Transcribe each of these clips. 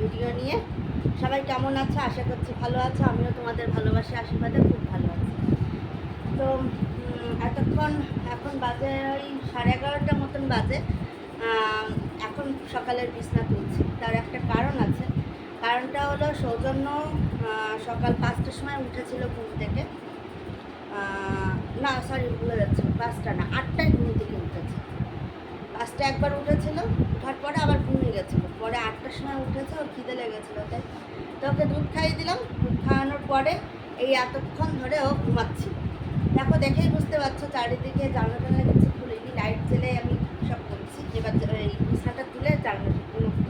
Video নিয়ে। সবাই কেমন আছো? আশা করছি ভালো আছো। আমিও তোমাদের ভালোবাসি, আশীর্বাদে খুব ভালো আছি। তো এতক্ষণ, এখন বাজে ওই সাড়ে এগারোটার মতন বাজে। এখন সকালের বিছনা তুলছি। তার একটা কারণ আছে। কারণটা হলো সৌজন্য সকাল পাঁচটার সময় উঠেছিল ঘুম থেকে। না সরি ভুলে যাচ্ছে। পাঁচটা না, আটটায় ঘুম থেকে উঠেছে। পাঁচটা একবার উঠেছিল উঠার পরে আবার ঘুমিয়ে গেছিল। পরে আটটার সময় উঠেছে, ওর খিদে লেগেছিলো, তাই তো ওকে দুধ খাইয়ে দিলাম। দুধ খাওয়ানোর পরে এই এতক্ষণ ধরে ও ঘুমাচ্ছিল। দেখো, দেখেই বুঝতে পারছ, চারিদিকে জানলা টানলা কিছু খুলিনি, লাইট জেলে আমি সব করছি। এবার এই বিছনাটা তুলে জানলাটা খুলবো।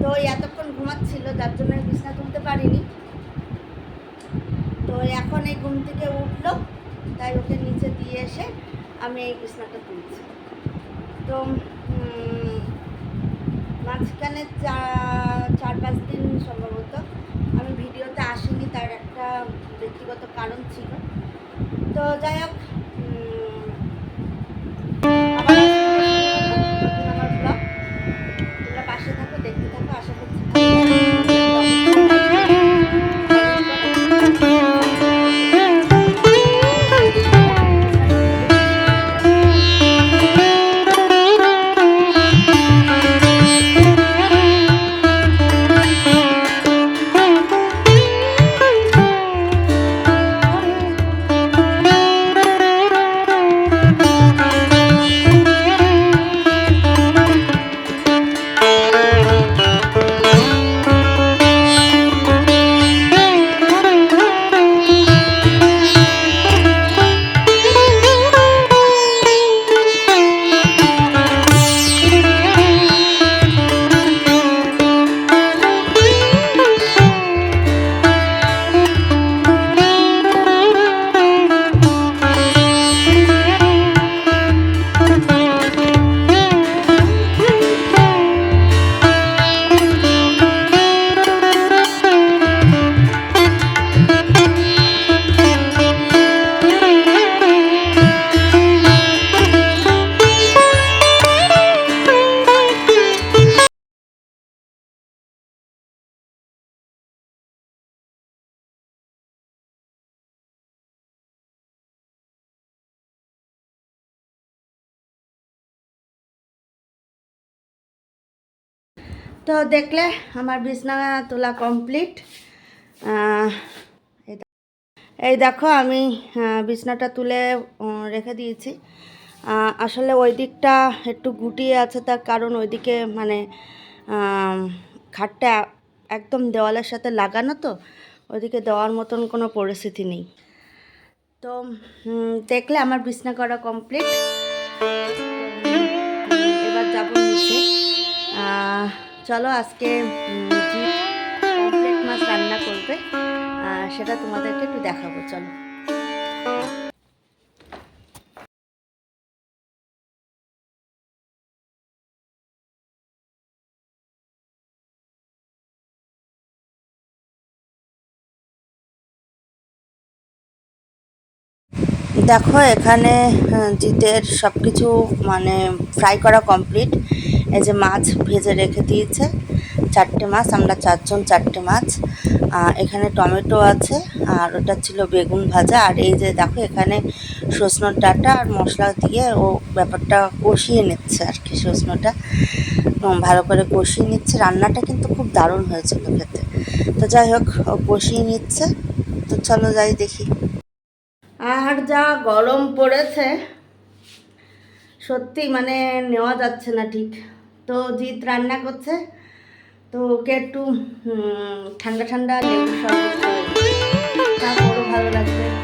তো এতক্ষণ ঘুমাচ্ছিল, যার জন্য আমি বিছনা তুলতে পারিনি। তো এখন এই ঘুম থেকে উঠল, তাই ওকে নিচে দিয়ে এসে আমি এই বিছনাটা তুলছি। উম, মাঝখানে চার পাঁচ দিন সম্ভবত আমি ভিডিওতে আসিনি তার একটা ব্যক্তিগত কারণ ছিল। তো যাই হোক তো দেখলে আমার বিছনা তোলা কমপ্লিট এই দেখো আমি বিছনাটা তুলে রেখে দিয়েছি। আসলে ওই দিকটা একটু গুটিয়ে আছে তার কারণ ওইদিকে মানে খাটটা একদম দেওয়ালের সাথে লাগানো তো, ওইদিকে দেওয়ার মতন কোনো পরিস্থিতি নেই। তো দেখলে আমার বিছনা করা কমপ্লিট এবার যাব নিচে। চলো আজকে মাছ রান্না করবে। আহ, সেটা তোমাদেরকে একটু দেখাবো চলো। দেখো এখানে জিতের সব কিছু মানে ফ্রাই করা কমপ্লিট এই যে মাছ ভেজে রেখে দিয়েছে। চারটে মাছ, আমরা চারজন চারটে মাছ। এখানে টমেটো আছে, আর ওটা ছিল বেগুন ভাজা। আর এই যে দেখো, এখানে সজনোর ডাটা আর মশলা দিয়ে ও ব্যাপারটা কষিয়ে নিচ্ছে আর কি সজনোটা ভালো করে কষিয়ে নিচ্ছে। রান্নাটা কিন্তু খুব দারুণ হয়েছিল খেতে। তো যাই হোক, ও কষিয়ে নিচ্ছে। তো চলো যাই দেখি। আর যা গরম পড়েছে, সত্যি মানে নেওয়া যাচ্ছে না ঠিক। তো জিৎ রান্না করছে। তো ওকে একটু ঠান্ডা ঠান্ডা লেবু সব ভালো লাগবে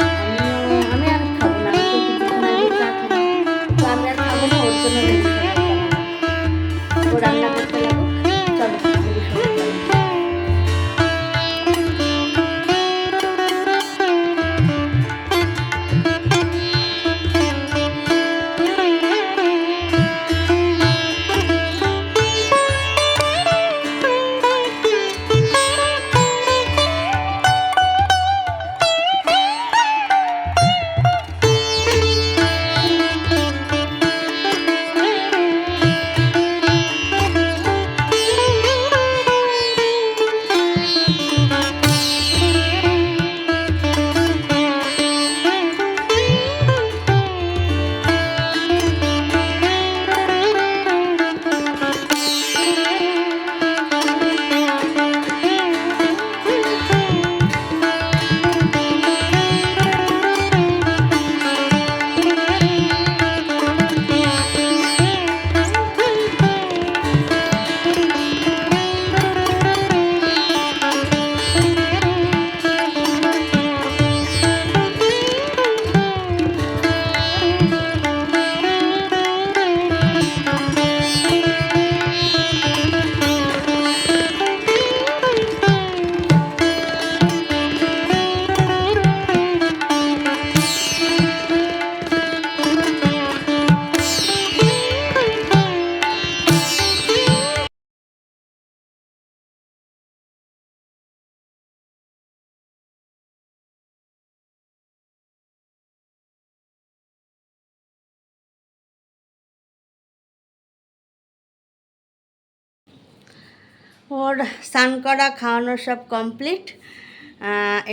ওর স্নান করা, খাওয়ানো সব কমপ্লিট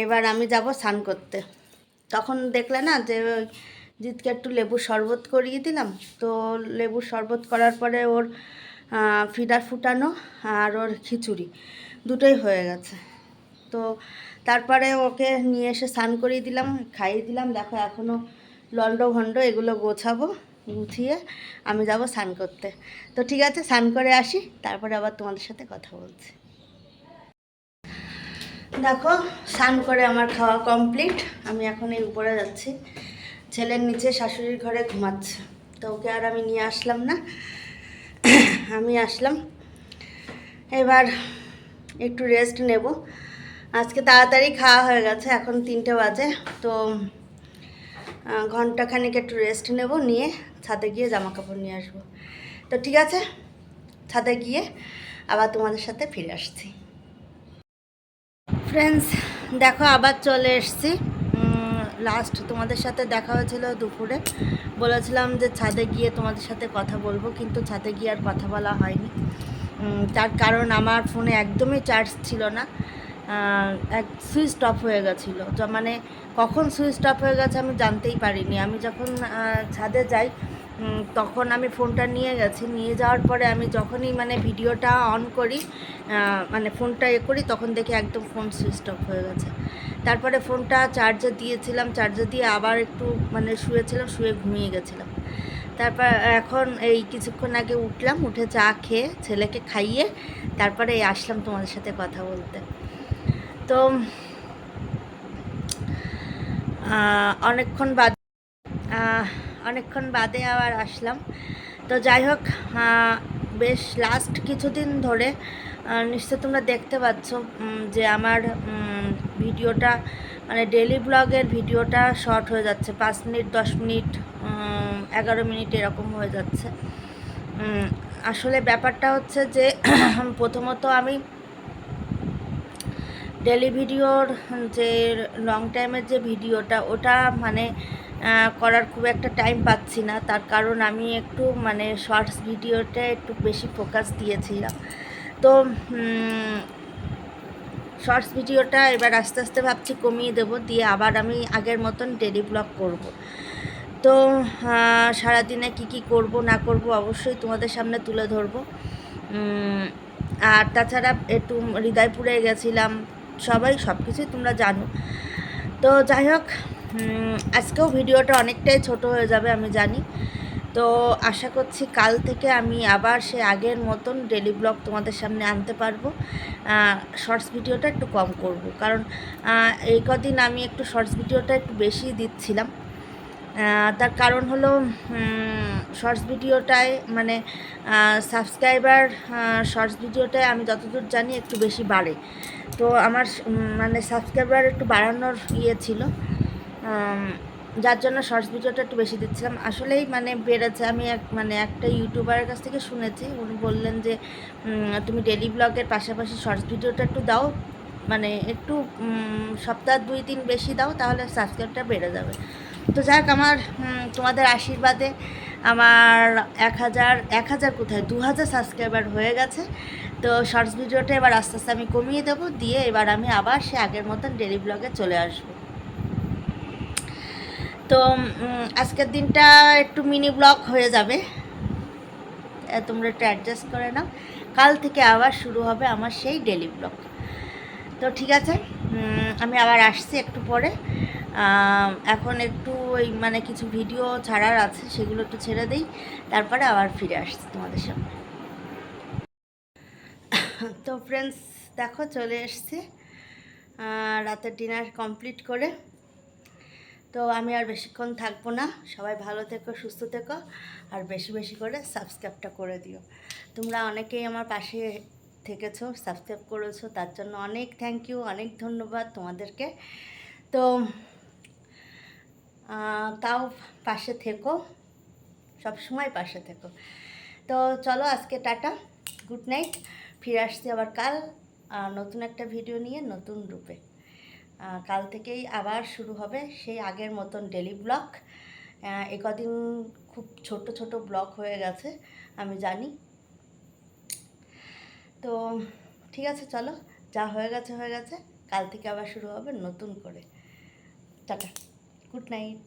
এবার আমি যাব স্নান করতে। তখন দেখলে না যে জিতকে একটু লেবু শরবত করিয়ে দিলাম। তো লেবু শরবত করার পরে ওর ফিডার ফুটানো আর ওর খিচুড়ি দুটোই হয়ে গেছে। তো তারপরে ওকে নিয়ে এসে স্নান করিয়ে দিলাম, খাইয়ে দিলাম। দেখো এখনও লন্ড ভণ্ড এগুলো গোছাবো। গুছিয়ে আমি যাব স্নান করতে। তো ঠিক আছে, স্নান করে আসি, তারপরে আবার তোমাদের সাথে কথা বলছি। দেখো, স্নান করে আমার খাওয়া কমপ্লিট। আমি এখন এই উপরে যাচ্ছি। ছেলের নিচে শাশুড়ির ঘরে ঘুমাচ্ছে। তো ওকে আর আমি নিয়ে আসলাম না। আমি আসলাম। এবার একটু রেস্ট নেব। আজকে তাড়াতাড়ি খাওয়া হয়ে গেছে, এখন তিনটে বাজে। তো ঘন্টাখানেক একটু রেস্ট নেব, নিয়ে ছাদে গিয়ে জামা কাপড় নিয়ে আসব। তো ঠিক আছে, ছাদে গিয়ে আবার তোমাদের সাথে ফিরে আসছি। ফ্রেন্ডস দেখো আবার চলে এসছি। লাস্ট তোমাদের সাথে দেখা হয়েছিল দুপুরে। বলেছিলাম যে ছাদে গিয়ে তোমাদের সাথে কথা বলব, কিন্তু ছাদে গিয়ে আর কথা বলা হয়নি। তার কারণ আমার ফোনে একদমই চার্জ ছিল না। এক সুইচ অফ হয়ে গেছিল। মানে কখন সুইচ অফ হয়ে গেছে আমি জানতেই পারিনি। আমি যখন ছাদে যাই তখন আমি ফোনটা নিয়ে গেছি। নিয়ে যাওয়ার পরে আমি যখনই মানে ভিডিওটা অন করি মানে ফোনটা এ করি, তখন দেখি একদম ফোন সুইচ অফ হয়ে গেছে। তারপরে ফোনটা চার্জে দিয়েছিলাম। চার্জে দিয়ে আবার একটু মানে শুয়েছিলাম, শুয়ে ঘুমিয়ে গেছিলাম। তারপর এখন এই কিছুক্ষণ আগে উঠলাম, উঠে চা খেয়ে ছেলেকে খাইয়ে, তারপরে আসলাম তোমাদের সাথে কথা বলতে। তো অনেকক্ষণ বাদ অনেকক্ষণ বাদে আবার আসলাম। তো যাই হোক বেশ লাস্ট কিছুদিন ধরে নিশ্চয় তোমরা দেখতে পাচ্ছ যে আমার ভিডিওটা মানে ডেলি ব্লগের ভিডিওটা শর্ট হয়ে যাচ্ছে। পাঁচ মিনিট, দশ মিনিট এগারো মিনিট এরকম হয়ে যাচ্ছে। আসলে ব্যাপারটা হচ্ছে যে, প্রথমত আমি ডেলি ভিডিওর যে লং টাইমের যে ভিডিওটা, ওটা মানে করার খুব একটা টাইম পাচ্ছি না। তার কারণ আমি একটু মানে শর্টস ভিডিওতে একটু বেশি ফোকাস দিয়েছিলাম। তো শর্টস ভিডিওটা এবার আস্তে আস্তে ভাবছি কমিয়ে দেবো, দিয়ে আবার আমি আগের মতন ডেলি ব্লগ করব। তো সারাদিনে কি কি করব, না করব অবশ্যই তোমাদের সামনে তুলে ধরবো। আর তাছাড়া একটু হৃদয়পুরে গেছিলাম সবাই সব কিছুই তোমরা জানো। তো যাই হোক আজকেও ভিডিওটা অনেকটাই ছোট হয়ে যাবে, আমি জানি। তো আশা করছি কাল থেকে আমি আবার সে আগের মতন ডেলি ব্লগ তোমাদের সামনে আনতে পারব। শর্টস ভিডিওটা একটু কম করব, কারণ এই কদিন আমি একটু শর্টস ভিডিওটা একটু বেশি দিচ্ছিলাম। তার কারণ হলো শর্টস ভিডিওটায় মানে সাবস্ক্রাইবার শর্টস ভিডিওটায় আমি যতদূর জানি একটু বেশি বাড়ে। তো আমার মানে সাবস্ক্রাইবার একটু বাড়ানোর ইয়ে ছিল। যার জন্য শর্টস ভিডিওটা একটু বেশি দিচ্ছিলাম। আসলেই মানে বেড়েছে। আমি এক মানে একটা ইউটিউবারের কাছ থেকে শুনেছি। উনি বললেন যে তুমি ডেলি ব্লগের পাশাপাশি শর্টস ভিডিওটা একটু দাও। মানে একটু সপ্তাহ দুই দিন বেশি দাও, তাহলে সাবস্ক্রাইবটা বেড়ে যাবে। তো যাক আমার তোমাদের আশীর্বাদে আমার এক হাজার এক হাজার কোথায়? দু হাজার সাবস্ক্রাইবার হয়ে গেছে। তো শর্টস ভিডিওটা এবার আস্তে আস্তে আমি কমিয়ে দেবো। দিয়ে এবার আমি আবার সে আগের মতন ডেলি ব্লগে চলে আসব। তো আজকের দিনটা একটু মিনি ব্লগ হয়ে যাবে। তোমরা একটু অ্যাডজাস্ট করে নাও। কাল থেকে আবার শুরু হবে আমার সেই ডেলি ব্লগ তো ঠিক আছে আমি আবার আসছি একটু পরে। এখন একটু ওই মানে কিছু ভিডিও ছাড়ার আছে, সেগুলো একটু ছেড়ে দিই। তারপরে আবার ফিরে আসছি তোমাদের সামনে। তো ফ্রেন্ডস দেখো চলে এসছে রাতের ডিনার কমপ্লিট করে। তো আমি আর বেশিক্ষণ থাকব না, সবাই ভালো থেকো, সুস্থ থেকো, আর বেশি বেশি করে সাবস্ক্রাইবটা করে দিও। তোমরা অনেকেই আমার পাশে থেকেছো সাবস্ক্রাইব করেছ, তার জন্য অনেক থ্যাংক ইউ অনেক ধন্যবাদ তোমাদেরকে। তো তাও পাশে থেকো সব সময় পাশে থেকো। তো চলো আজকে টাটা গুড নাইট ফিরে আসছি আবার কাল নতুন একটা ভিডিও নিয়ে নতুন রূপে। কাল থেকেই আবার শুরু হবে সেই আগের মতন ডেলি ব্লগ এ কদিন খুব ছোট ছোট ব্লগ হয়ে গেছে, আমি জানি। তো ঠিক আছে, চলো, যা হয়ে গেছে হয়ে গেছে, কাল থেকে আবার শুরু হবে নতুন করে। টাটা। Good night